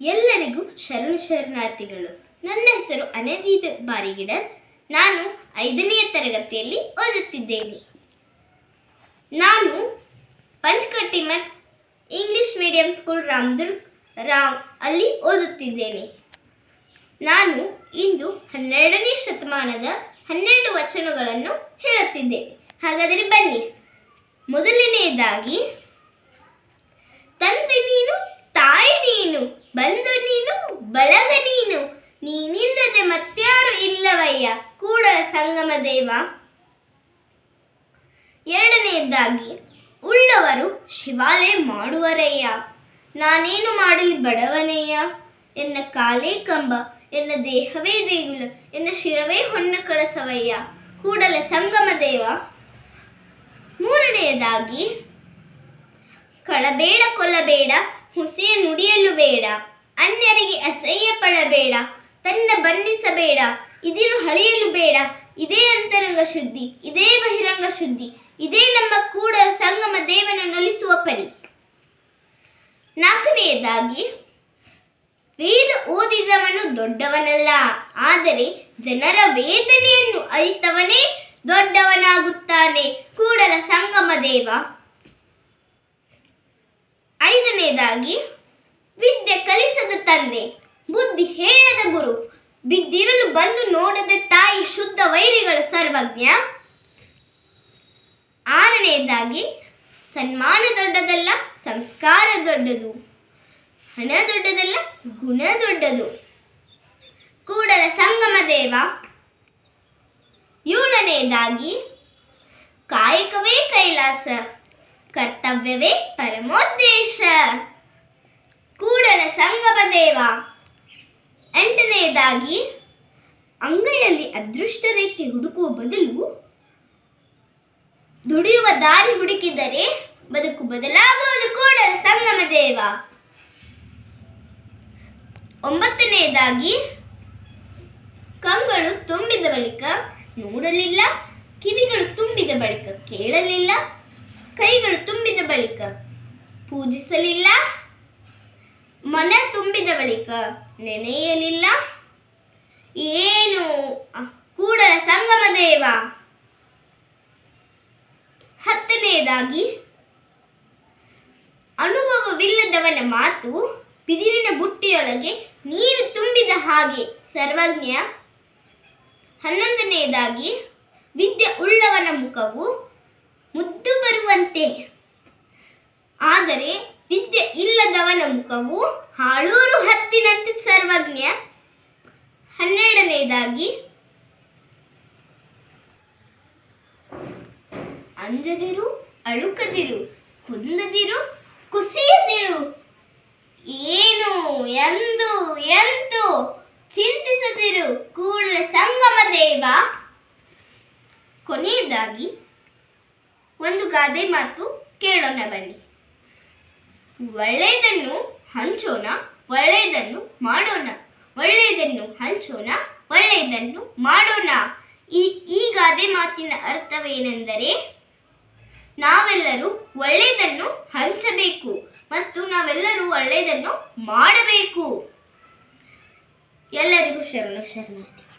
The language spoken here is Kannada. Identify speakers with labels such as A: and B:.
A: ಎಲ್ಲರಿಗೂ ಶರಣು ಶರಣಾರ್ಥಿಗಳು. ನನ್ನ ಹೆಸರು ಅನದೀಪ ಬಾರಿಗಿಡ. ನಾನು ಐದನೆಯ ತರಗತಿಯಲ್ಲಿ ಓದುತ್ತಿದ್ದೇನೆ. ನಾನು Panchakattimath English medium school Ramdurg, Ram ಅಲ್ಲಿ ಓದುತ್ತಿದ್ದೇನೆ. ನಾನು ಇಂದು ಹನ್ನೆರಡನೇ ಶತಮಾನದ ಹನ್ನೆರಡು ವಚನಗಳನ್ನು ಹೇಳುತ್ತಿದ್ದೇನೆ ಹಾಗಾದರೆ ಬನ್ನಿ. ಮೊದಲನೆಯದಾಗಿ ತಂದೆ ನೀನು ತಾಯಿ ನೀನು ಬಂಧು ನೀನು ಬಳಗ ನೀನು ನೀನಿಲ್ಲದೆ ಮತ್ಯಾರು ಇಲ್ಲವಯ್ಯ ಕೂಡಲ ಸಂಗಮ ದೇವ. ಎರಡನೆಯದಾಗಿ ಉಳ್ಳವರು ಶಿವಾಲಯ ಮಾಡುವರಯ್ಯ. ನಾನೇನು ಮಾಡಲಿ ಬಡವನೆಯ ಎನ್ನ ಕಾಲೇ ಕಂಬ, ಎನ್ನ ದೇಹವೇ ದೇಗುಲ, ಎನ್ನ ಶಿರವೇ ಹೊನ್ನ ಕಳಸವಯ್ಯ. ಕೂಡಲ ಸಂಗಮ ದೇವ. ಮೂರನೆಯದಾಗಿ, ಕಳಬೇಡ ಕೊಲ್ಲಬೇಡ, ಹುಸೆಯ ನುಡಿಯಲು ಬೇಡ, ಅನ್ಯರಿಗೆ ಅಸಹ್ಯ ಪಡಬೇಡ ತನ್ನ ಬಣ್ಣಿಸಬೇಡ ಇದಿರು ಹಳೆಯಲು ಬೇಡ. ಇದೇ ಅಂತರಂಗ ಶುದ್ಧಿ, ಇದೇ ಬಹಿರಂಗ ಶುದ್ಧಿ, ಇದೇ ನಮ್ಮ ಕೂಡ ಸಂಗಮ ದೇವನ ನೊಲಿಸುವ ಪರಿ. ನಾಲ್ಕನೆಯದಾಗಿ, ವೇದ ಓದಿದವನು ದೊಡ್ಡವನಲ್ಲ, ಆದರೆ ಜನರ ವೇದನೆಯನ್ನು ಅರಿತವನೇ ದೊಡ್ಡವನಾಗುತ್ತಾನೆ, ಕೂಡಲ ಸಂಗಮ ದೇವ. ಐದನೇದಾಗಿ ವಿದ್ಯೆ ಕಲಿಸದ ತಂದೆ. ಬುದ್ಧಿ ಹೇಳದ ಗುರು. ಬಿದ್ದಿರಲು ಬಂದು ನೋಡದ ತಾಯಿ ಶುದ್ಧ ವೈರಿಗಳು ಸರ್ವಜ್ಞ. ಆರನೆಯದಾಗಿ ಸನ್ಮಾನ ದೊಡ್ಡದಲ್ಲ, ಸಂಸ್ಕಾರ ದೊಡ್ಡದು. ಹಣ ದೊಡ್ಡದಲ್ಲ, ಗುಣ ದೊಡ್ಡದು. ಕೂಡಲ ಸಂಗಮ ದೇವ. ಏಳನೆಯದಾಗಿ ಕಾಯಕವೇ ಕೈಲಾಸ, ಕರ್ತವ್ಯವೇ ಪರಮೋದ್ದೇಶ. ಕೂಡಲ ಸಂಗಮ ದೇವ. ಎಂಟನೆಯದಾಗಿ, ಅಂಗೈಯಲ್ಲಿ ಅದೃಷ್ಟ ರೇಖೆ ಹುಡುಕುವ ಬದಲು ದುಡಿಯುವ ದಾರಿ ಹುಡುಕಿದರೆ ಬದುಕು ಬದಲಾಗುವುದು ಕೂಡ, ಸಂಗಮ ದೇವ. ಒಂಬತ್ತನೆಯದಾಗಿ, ಕಂಗಳು ತುಂಬಿದ ಬಳಿಕ ನೋಡಲಿಲ್ಲ, ಕಿವಿಗಳು ತುಂಬಿದ ಬಳಿಕ ಕೇಳಲಿಲ್ಲ, ಕೈಗಳು ತುಂಬಿದ ಬಳಿಕ ಪೂಜಿಸಲಿಲ್ಲ ಮನ ತುಂಬಿದ ಬಳಿಕ ನೆನೆಯಲಿಲ್ಲ. ಏನು? ಕೂಡಲ ಸಂಗಮ ದೇವ. ಹತ್ತನೆಯದಾಗಿ, ಅನುಭವವಿಲ್ಲದವನ ಮಾತು ಬಿದಿರಿನ ಬುಟ್ಟಿಯೊಳಗೆ ನೀರು ತುಂಬಿದ ಹಾಗೆ ಸರ್ವಜ್ಞ. ಹನ್ನೊಂದನೆಯದಾಗಿ, ವಿದ್ಯೆ ಉಳ್ಳವನ ಮುಖವು ಮುದ್ದು ಬರುವಂತೆ. ಆದರೆ ವಿದ್ಯೆ ಇಲ್ಲದವನ ಮುಖವು ಹಾಳೂರು ಹತ್ತಿನಂತೆ ಸರ್ವಜ್ಞ. ಹನ್ನೆರಡನೆಯದಾಗಿ ಅಂಜದಿರು, ಅಳುಕದಿರು, ಕುಂದದಿರು, ಕುಸಿಯದಿರು. ಏನು, ಎಂದು, ಎಂತು ಚಿಂತಿಸದಿರು ಕೂಡಲ ಸಂಗಮ ದೇವ. ಕೊನೆಯದಾಗಿ, ಒಂದು ಗಾದೆ ಮಾತು ಕೇಳೋಣ ಬನ್ನಿ. ಒಳ್ಳೆಯದನ್ನು ಹಂಚೋಣ, ಒಳ್ಳೆಯದನ್ನು ಮಾಡೋಣ. ಒಳ್ಳೆಯದನ್ನು ಹಂಚೋಣ, ಒಳ್ಳೆಯದನ್ನು ಮಾಡೋಣ. ಈ ಈ ಗಾದೆ ಮಾತಿನ ಅರ್ಥವೇನೆಂದರೆ, ನಾವೆಲ್ಲರೂ ಒಳ್ಳೆಯದನ್ನು ಹಂಚಬೇಕು ಮತ್ತು ನಾವೆಲ್ಲರೂ ಒಳ್ಳೆಯದನ್ನು ಮಾಡಬೇಕು. ಎಲ್ಲರಿಗೂ ಶರಣು, ಶರಣಾರ್ಥಿ.